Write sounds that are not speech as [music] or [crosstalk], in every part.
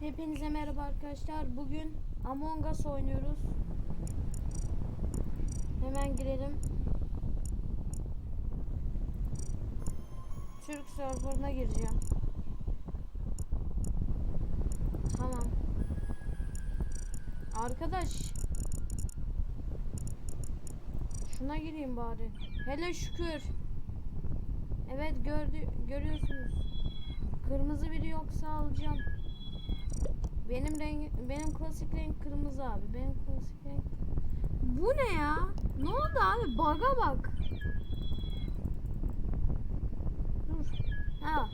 Hepinize merhaba arkadaşlar. Bugün Among Us oynuyoruz. Hemen girelim. Türk serverına gireceğim. Tamam. Arkadaş. Şuna gireyim bari. Hele şükür. Evet gördü görüyorsunuz. Kırmızı biri yoksa alacağım. Benim renk benim klasik renk kırmızı abi. Benim klasik renk. Bu ne ya? Ne oldu abi? Baga bak. Dur. Ha.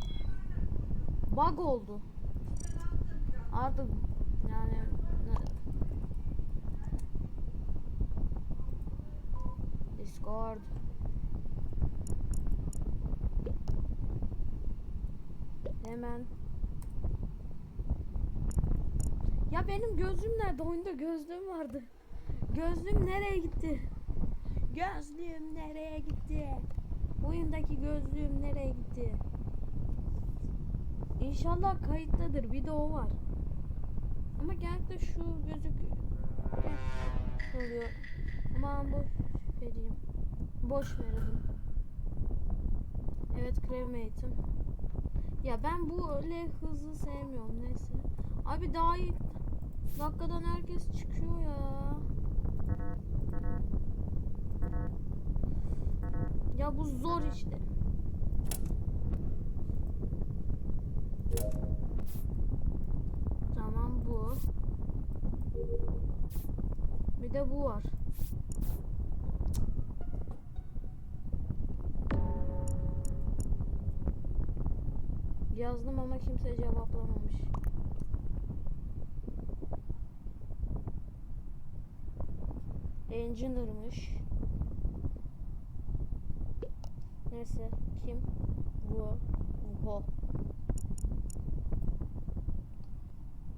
Bug oldu. Artık yani Discord. Hemen Ya benim gözlüğüm nerede? Oyunda gözlüğüm vardı. Gözlüğüm nereye gitti? Gözlüğüm nereye gitti? Oyundaki gözlüğüm nereye gitti? İnşallah kayıttadır. Video var. Ama genellikle şu gözük oluyor. Aman boş vereyim. Boş verelim. Evet cremate'im. Ya ben bu öyle hızlı sevmiyorum neyse. Abi daha iyi dakikadan herkes çıkıyor ya. Ya bu zor işte. Tamam bu. Bir de bu var. Yazdım ama kimse cevaplamamış. Engineer'mış. Neyse kim? Bu. Bu.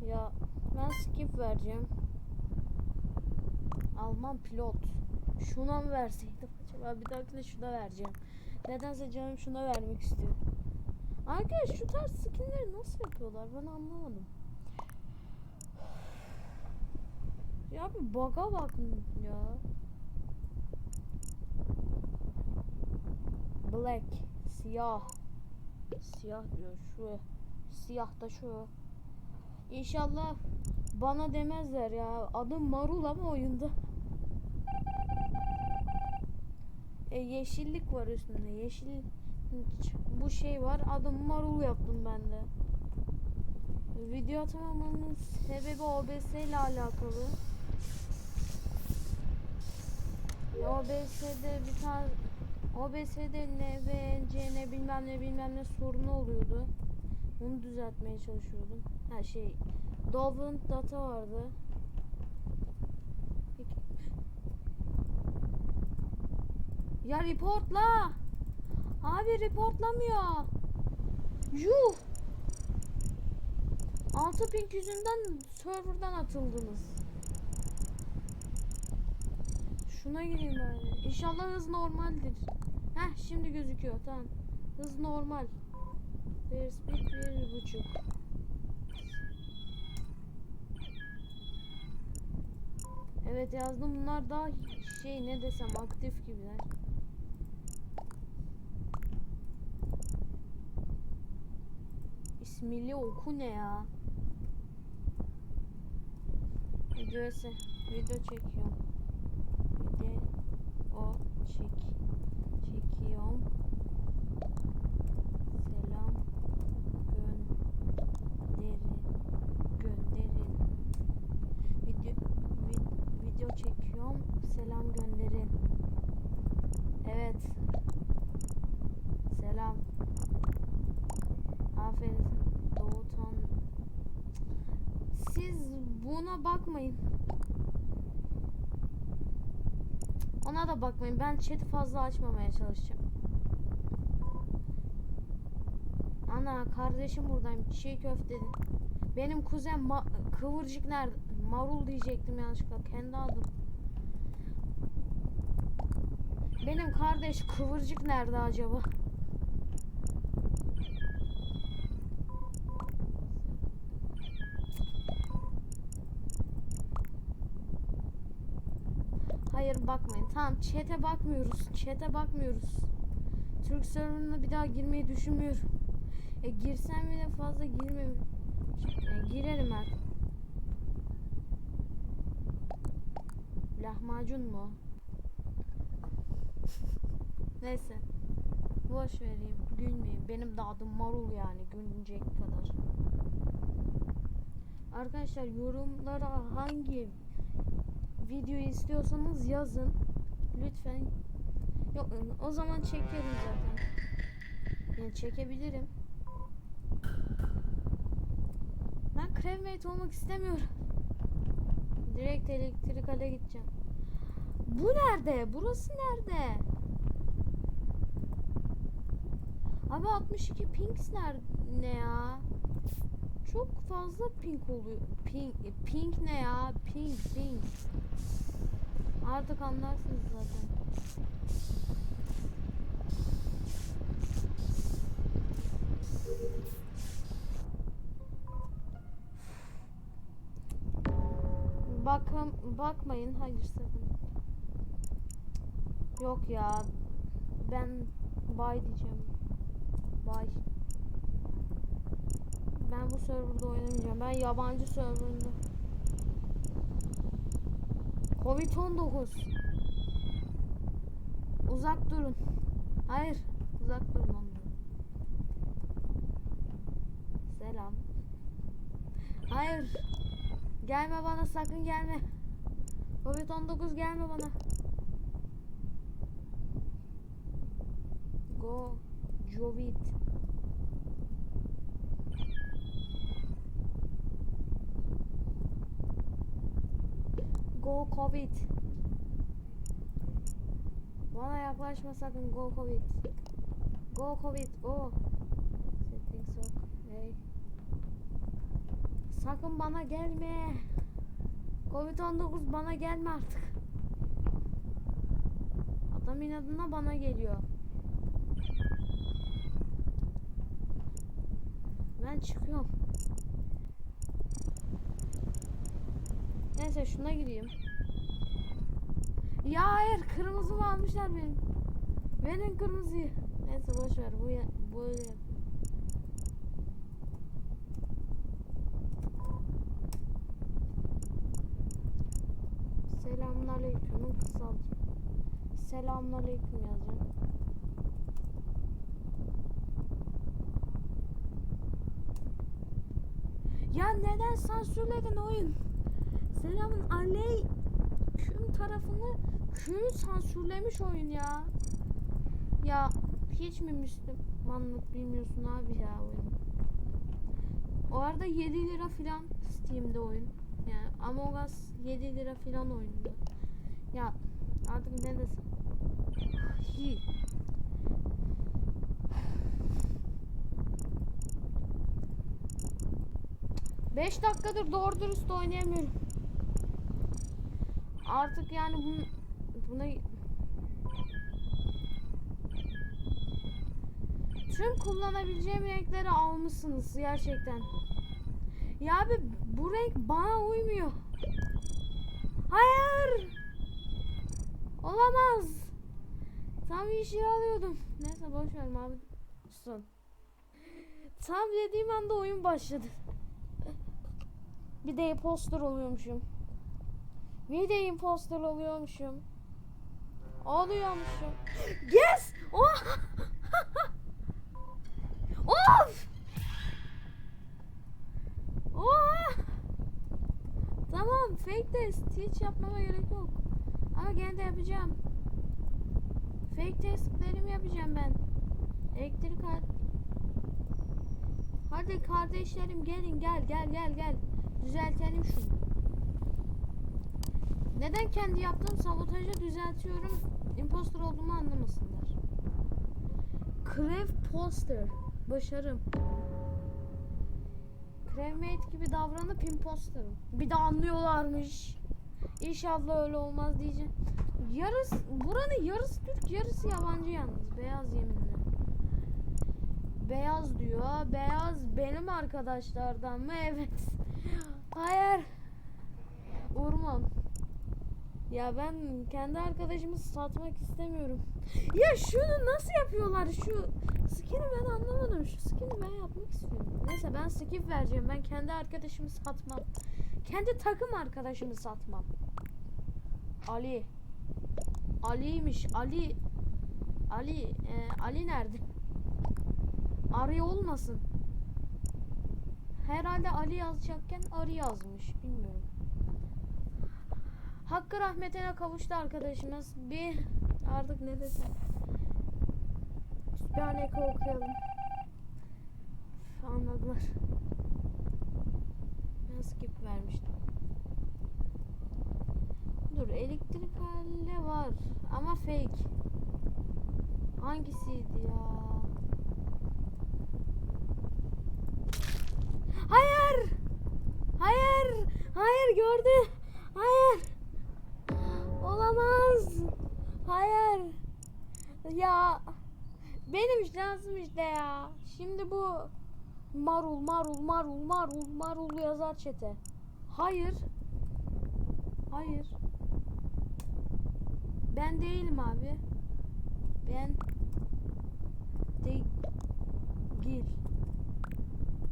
Ya ben skip vereceğim. Alman pilot. Şuna mı verseydim acaba? Bir dahakine şuna vereceğim. Nedense canım şuna vermek istiyor. Arkadaş şu tarz skinleri nasıl yapıyorlar ben anlamadım. Ya bir bug'a bakın ya. Black, siyah. Siyah diyor şu. Siyah da şu. İnşallah bana demezler ya. Adım Marul ama oyunda. E, yeşillik var üstünde. Yeşil bu şey var. Adım Marul yaptım ben de. Video atamamamın sebebi OBS ile alakalı. OBS'de bir tane OBS'de ne bilmem ne bilmem ne sorunu oluyordu. Onu düzeltmeye çalışıyordum. Her şey Dolphin data vardı. Ya reportla. Abi reportlamıyor. Yuh. Altı pink yüzünden serverdan atıldınız. Şuna gireyim ben. İnşallah hız normaldir. Heh şimdi gözüküyor tamam. Hız normal. Bir speed bir buçuk. Evet yazdım bunlar daha şey ne desem aktif gibiler. İsmili oku ne ya? Video ise video çekiyorum. Çek çekiyorum. Selam gönderi gönderin. Video vid- video çekiyorum. Selam gönderin. Evet. Selam. Aferin Doğutan. Siz buna bakmayın. Bakmayın. Ben chat'i fazla açmamaya çalışacağım. Ana kardeşim buradayım. Çiğ köfte. Benim kuzen ma- kıvırcık nerede? Marul diyecektim yanlışlıkla. Kendi adım. Benim kardeş kıvırcık nerede acaba? Hayır bakmayın. Tamam chat'e bakmıyoruz. Chat'e bakmıyoruz. Türk serverına bir daha girmeyi düşünmüyorum. E girsem bile fazla girmem. E, girerim artık. Lahmacun mu? [laughs] Neyse. Boş vereyim. Gülmeyeyim. Benim de adım Marul yani. Gülünecek kadar. Arkadaşlar yorumlara hangi videoyu istiyorsanız yazın. Lütfen. Yok o zaman çekerim zaten. Yani çekebilirim. Ben crewmate olmak istemiyorum. Direkt elektrikale gideceğim. Bu nerede? Burası nerede? Abi 62 pinks nerede ya? Çok fazla pink oluyor. Pink, pink ne ya? Pink, pink. Artık anlarsınız zaten. Bakın, bakmayın. Hayır sakın. Yok ya. Ben bay diyeceğim. Bay. Ben bu serverda oynamayacağım. Ben yabancı serverında. Covid-19. Uzak durun. Hayır. Uzak durun ondan. Selam. Hayır. Gelme bana sakın gelme. Covid-19 gelme bana. Go. Jovid. Go Covid. Bana yaklaşma sakın Go Covid. Go Covid go. Settings yok. Hey. Sakın bana gelme. Covid-19 bana gelme artık. Adam inadına bana geliyor. Ben çıkıyorum. Neyse şuna gireyim. Ya hayır kırmızı mı almışlar benim? Benim kırmızıyı. Neyse boş ver bu ya, böyle yap. Selamünaleyküm'ün kısaltı. Selamünaleyküm yazacağım. Ya neden sansürledin oyun? Selamın aleyküm tarafını köyü sansürlemiş oyun ya. Ya hiç mi Müslümanlık bilmiyorsun abi ya oyun. O arada 7 lira filan Steam'de oyun. Yani Among Us 7 lira filan oyunda. Ya artık ne. Hi. Beş dakikadır doğru dürüst oynayamıyorum. Artık yani bunu buna tüm kullanabileceğim renkleri almışsınız gerçekten. Ya abi bu renk bana uymuyor. Hayır. Olamaz. Tam yeşil alıyordum. Neyse boş ver abi. Son. Tam dediğim anda oyun başladı. Bir de imposter oluyormuşum. Bir de imposter oluyormuşum. Oluyormuşum. Yes! Oh! [laughs] of! Oha! Tamam fake test. Hiç yapmama gerek yok. Ama gene de yapacağım. Fake testlerimi yapacağım ben. Elektrik kart. Hadi kardeşlerim gelin gel gel gel gel. Düzeltelim şunu. Neden kendi yaptığım sabotajı düzeltiyorum? Imposter olduğumu anlamasınlar. Crev poster. Başarım. Crevmate gibi davranıp imposterım. Bir de anlıyorlarmış. İnşallah öyle olmaz diyeceğim. Yarısı, buranın yarısı Türk, yarısı yabancı yalnız. Beyaz yeminle. Beyaz diyor. Beyaz benim arkadaşlardan mı? [laughs] Evet. Hayır. Vurmam. Ya ben kendi arkadaşımı satmak istemiyorum. Ya şunu nasıl yapıyorlar? Şu skin'i ben anlamadım. Şu skin'i ben yapmak istiyorum. Neyse ben skip vereceğim. Ben kendi arkadaşımı satmam. Kendi takım arkadaşımı satmam. Ali. Ali'ymiş. Ali. Ali. e, Ali nerede? Arı olmasın. Herhalde Ali yazacakken arı yazmış. Bilmiyorum. Hakkı rahmetine kavuştu arkadaşımız. Bir artık ne desem. Sübhaneke okuyalım. Anladılar. Ben skip vermiştim. Dur elektrik halle var ama fake. Hangisiydi ya? Hayır! Hayır! Hayır gördü. Hayır! Olamaz. Hayır. Ya benim şansım işte ya. Şimdi bu marul marul marul marul marul yazar çete. Hayır. Hayır. Ben değilim abi. Ben değil.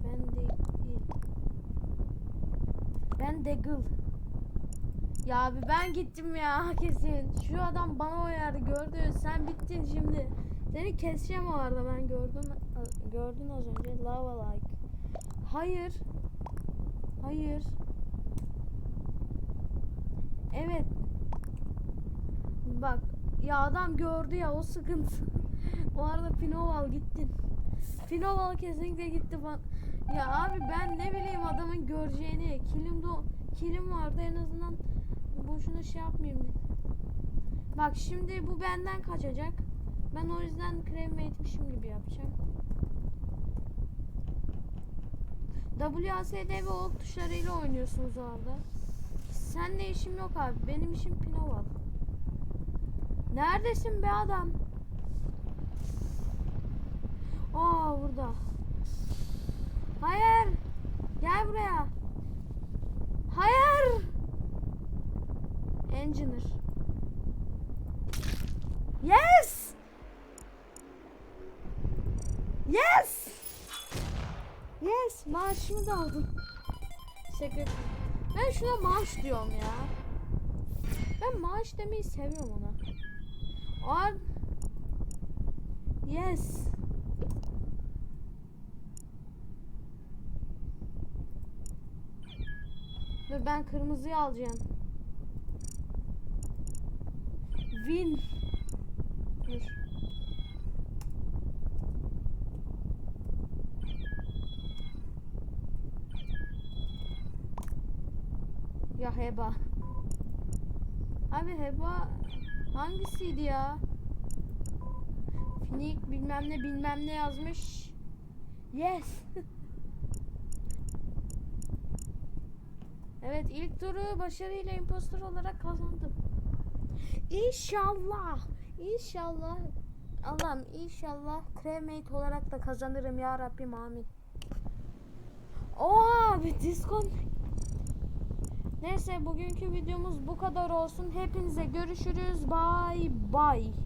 Ben değil. Ben Degil. Ya abi ben gittim ya kesin. Şu adam bana uyardı gördü. Sen bittin şimdi. Seni keseceğim o arada ben gördüm. Gördün az önce. Lava like. Hayır. Hayır. Evet. Bak ya adam gördü ya o sıkıntı. [laughs] o arada Pinoval gittin. Pinoval kesinlikle gitti falan. Ya abi ben ne bileyim adamın göreceğini. Kilim de kilim vardı en azından boşuna şey yapmayayım dedim. Bak şimdi bu benden kaçacak. Ben o yüzden krem etmişim gibi yapacağım. WASD ve ok tuşlarıyla oynuyorsunuz o arada. Senle işim yok abi. Benim işim Pinoval. Neredesin be adam? Aa burada. Hayır. Gel buraya. Hayır. Engineer. Yes. Yes. Yes. Maaşımı da aldım. Sekreter. Ben şuna maaş diyorum ya. Ben maaş demeyi seviyorum ona. Ar Yes. Dur ben kırmızıyı alacağım. Win. Dur. Ya Heba. Abi Heba hangisiydi ya? Finik bilmem ne bilmem ne yazmış. Yes. [laughs] evet ilk turu başarıyla impostor olarak kazandım. İnşallah. İnşallah. Allah'ım inşallah cremate olarak da kazanırım ya Rabbim amin. Oo abi diskon. Neyse bugünkü videomuz bu kadar olsun. Hepinize görüşürüz. Bye bye.